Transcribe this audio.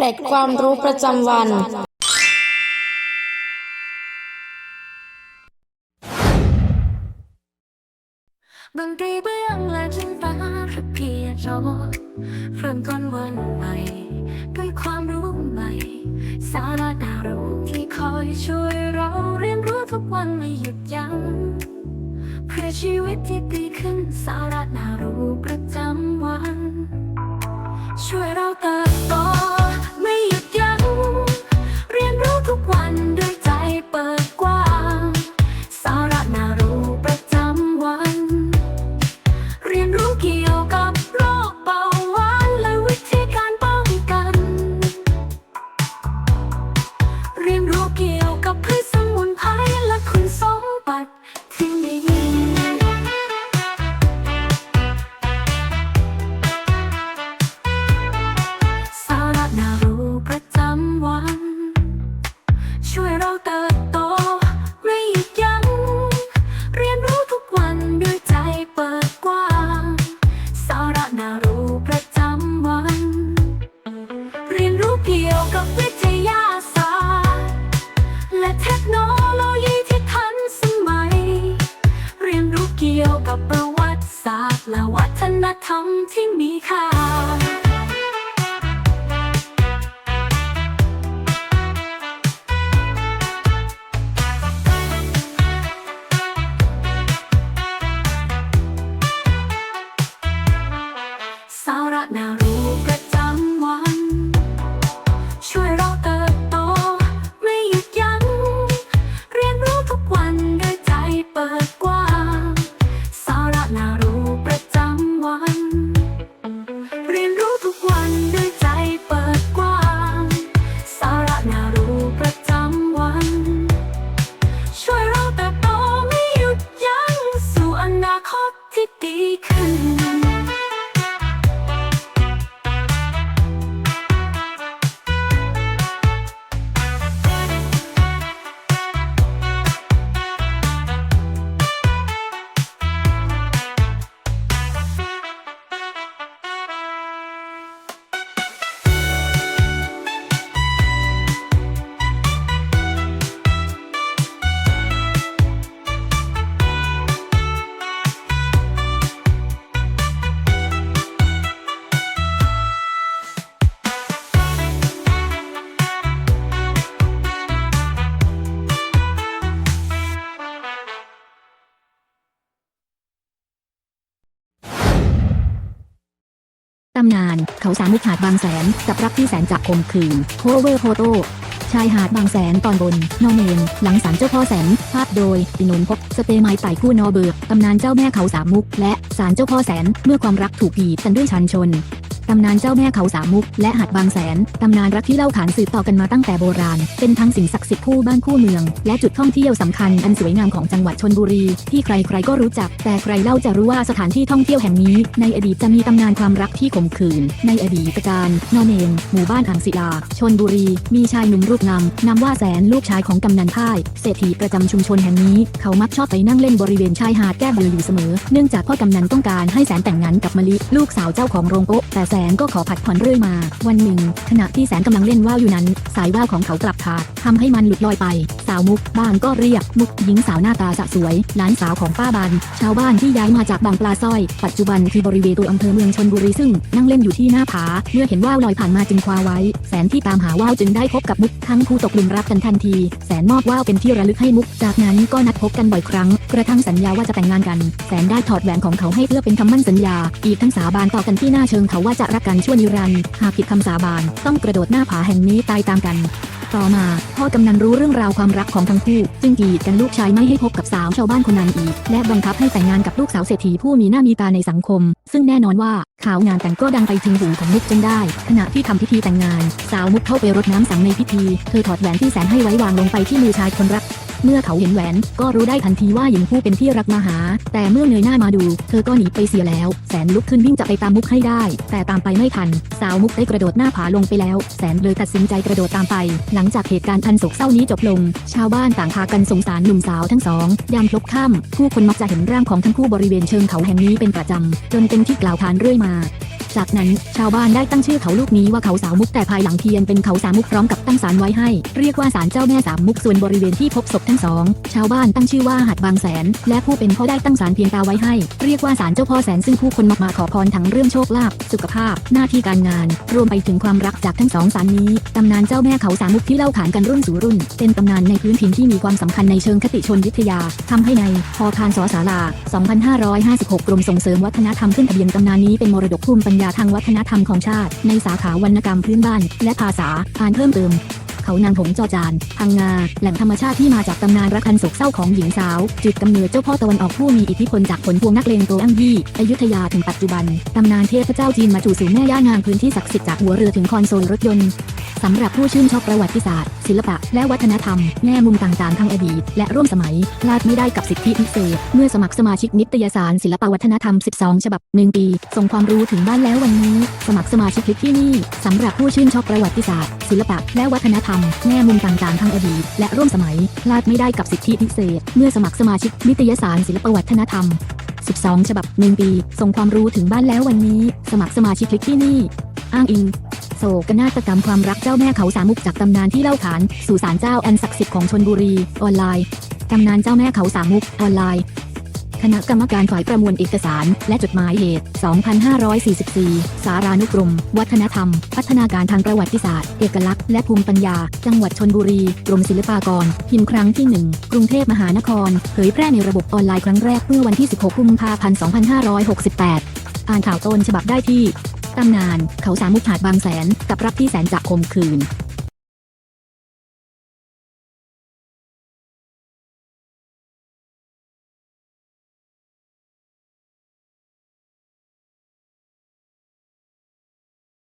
เกร็ดความรู้ประจำวัน ดนตรีเบื้องและจินตนาแค่เพียงโจเริ่มต้นวันใหม่ ด้วยความรู้ใหม่ สาระน่ารู้ที่คอยช่วยเราเรียนรู้ทุกวันไม่หยุดยั้งเพื่อชีวิตที่ดีขึ้นสาระ และเทคโนโลยีที่ทันสมัย เรียนรู้เกี่ยวกับประวัติศาสตร์ และวัฒนธรรมที่มีค่า ตำนาน เขาสามุกหาดบางแสน กับรักที่แสนจะคมคืนโคเวอร์โฟโต้ชายหาดบางแสนตอนบน นอเมน หลังศาลเจ้าพ่อแสน ภาพโดยปินนพบสเตย์ไมไต่คู่นอเบิร์กตำนานเจ้าแม่เขาสามมุก และศาลเจ้าพ่อแสน เมื่อความรักถูกผีกันด้วยชันชน ตำนานเจ้าแม่เขาสามมุก และหาดบางแสน ตำนานรักที่เล่าขานสืบต่อกันมาตั้งแต่โบราณ เป็นทั้งสิ่งศักดิ์สิทธิ์คู่บ้านคู่เมือง และจุดท่องเที่ยวสำคัญอันสวยงามของจังหวัดชนบุรี ที่ใครๆก็รู้จัก แต่ใครเล่าจะรู้ว่าสถานที่ท่องเที่ยวแห่งนี้ ในอดีตจะมีตำนานความรักที่ขมขื่น ในอดีตการนอเนนหมู่บ้านอ่างศิลา ชนบุรี มีชายหนุ่มรูปงามนามว่าแสนลูกชายของกำนันพ่าย เศรษฐีประจำชุมชนแห่งนี้ เขามักชอบไปนั่งเล่นบริเวณชายหาดแก้เบื่ออยู่เสมอ เนื่องจากพ่อกำนันต้องการให้แสนแต่งงานกับมะลิ ลูกสาวเจ้าของโรงโป๊ะแต่แสนก็ขอผัดผ่อนเรื่อยมา วันหนึ่ง ขณะที่แสนกำลังเล่นว่าวอยู่นั้น สายว่าวของเขากลับขาดทำให้มันหลุดลอยไป สาวมุกบ้านก็เรียกมุกหญิงสาวหน้าตาสะสวยหลานสาวของป้าบันชาวบ้านที่ย้ายมาจากบางปลาสร้อย ปัจจุบันที่บริเวณตัวอำเภอเมืองชนบุรีซึ่ง นั่งเล่นอยู่ที่หน้าผาเมื่อเห็นว่าวลอยผ่านมาจึงคว้าไว้ แสนที่ตามหาว่าวจึงได้พบกับมุกทั้งคู่ตกหลุมรักกันทันที แสนมอบว่าวเป็นที่ระลึกให้มุก จากนั้นก็นัดพบกันบ่อยครั้ง กระทั่งสัญญาว่าจะแต่งงานกัน แสนได้ถอดแหวนของเขาให้เพื่อเป็นคำมั่นสัญญา อีกทั้งสาบานต่อกันที่หน้าเชิงเขาว่าจะรักกันชั่วนิรันดร์หากผิดคำสาบาน ต้องกระโดดหน้าผาแห่งนี้ตายตามกัน ต่อมา พ่อกำนันรู้เรื่องราวความรักของทั้งคู่ จึงกีดกันลูกชายไม่ให้พบกับสาวชาวบ้านคนนั้นอีก และบังคับให้แต่งงานกับลูกสาวเศรษฐีผู้มีหน้ามีตาในสังคม ซึ่งแน่นอนว่าข่าวงานแต่งก็ดังไปถึงหูของมุกจนได้ ขณะที่ทำพิธีแต่งงาน สาวมุกเข้าไปรดน้ำสังในพิธี เธอถอดแหวนที่แสนให้ไว้วางลงไปที่มือชายคนรัก เมื่อเขาเห็นแหวน ก็รู้ได้ทันทีว่าหญิงผู้เป็นที่รักมาหา แต่เมื่อเงยหน้ามาดู เธอก็หนีไปเสียแล้ว แสนลุกขึ้นวิ่งจะไปตามมุกให้ได้ แต่ตามไปไม่ทัน สาวมุกได้กระโดดหน้าผาลงไปแล้ว แสนเลยตัดสินใจกระโดดตามไป หลังจากเหตุการณ์อันโศกเศร้านี้จบลง ชาวบ้านต่างพากันสงสารหนุ่มสาวทั้งสองยามพลบค่ำผู้คนมักจะเห็นร่างของทั้งคู่บริเวณเชิงเขาแห่งนี้เป็นประจำจนเป็นที่กล่าวขานเรื่อยมา จากนั้นชาวบ้านได้ตั้งชื่อเขาลูกนี้ว่าเขาสาวมุกแต่ภายหลังเพียนเป็นเขาสามมุกพร้อมกับตั้งศาลไว้ให้ เรียกว่าศาลเจ้าแม่สามมุกส่วนบริเวณที่พบศพทั้งสองชาวบ้านตั้งชื่อว่าหัดบางแสน และผู้เป็นพ่อได้ตั้งศาลเพียงตาไว้ให้ เรียกว่าศาลเจ้าพ่อแสนซึ่งผู้คนมามาขอพรทั้งเรื่องโชคลาภสุขภาพ หน้าที่การงาน รวมไปถึงความรักจากทั้งสองศาลนี้ตำนานเจ้าแม่เขาสามมุกที่เล่าขานกันรุ่นสู่รุ่น เป็นตำนานในพื้นถิ่นที่มีความสำคัญในเชิงคติชนวิทยาทำให้ในพอพานสอสารา2556 กรมส่งเสริมวัฒนธรรมขึ้นทะเบียนตำนานนี้เป็นมรดกภูมิปัญญาทางวัฒนธรรมของชาติ ในสาขาวรรณกรรมพื้นบ้าน และภาษาอ่านเพิ่มเติม เขานางหงจอจานพังงา แหล่งธรรมชาติที่มาจากตำนานรักคันโศกเศร้าของหญิงสาว จุดกำเนิดเจ้าพ่อตะวันออกผู้มีอิทธิพลจากผลพวงนักเลงโตอังยี่อยุธยาถึงปัจจุบันตำนานเทพเจ้าจีนมาจู่สู่แม่ย่านางพื้นที่ศักดิ์สิทธิ์จากหัวเรือถึงคอนโซลรถยนต์ สำหรับผู้ชื่นชอบประวัติศาสตร์ ศิลปะ และวัฒนธรรม แง่มุมต่างๆทางอดีต และร่วมสมัย พลาดไม่ได้กับสิทธิพิเศษ เมื่อสมัครสมาชิกนิตยสารศิลปวัฒนธรรม 12 ฉบับ 1 ปี ส่งความรู้ถึงบ้านแล้ววันนี้ สมัครสมาชิกคลิกที่นี่สำหรับผู้ชื่นชอบประวัติศาสตร์ ศิลปะ และวัฒนธรรม แง่มุมต่างๆทางอดีต และร่วมสมัย พลาดไม่ได้กับสิทธิพิเศษ เมื่อสมัครสมาชิกนิตยสารศิลปวัฒนธรรม12 ฉบับ 1 ปี ส่งความรู้ถึงบ้านแล้ววันนี้ สมัครสมาชิกคลิกที่นี่ อ้างอิง โศกนาฏกรรมความรักเจ้าแม่เขาสามุกจากตำนานที่เล่าขานสู่ศาลเจ้าอันศักดิ์สิทธิ์ของชนบุรี ออนไลน์ตำนานเจ้าแม่เขาสามมุกออนไลน์คณะกรรมการฝ่ายประมวลเอกสาร และจดหมายเหตุ 2544 สารานุกรม วัฒนธรรม พัฒนาการทางประวัติศาสตร์ เอกลักษณ์ และภูมิปัญญา จังหวัดชนบุรี กรมศิลปากร พิมพ์ครั้งที่ 1 กรุงเทพมหานคร เผยแพร่ในระบบออนไลน์ครั้งแรกเมื่อวันที่ 16 กุมภาพันธ์ 2568 อ่านข่าวต้นฉบับได้ที่ ตำนาน เขาสามุกหาดบางแสน กับรับที่แสนจากคมคืน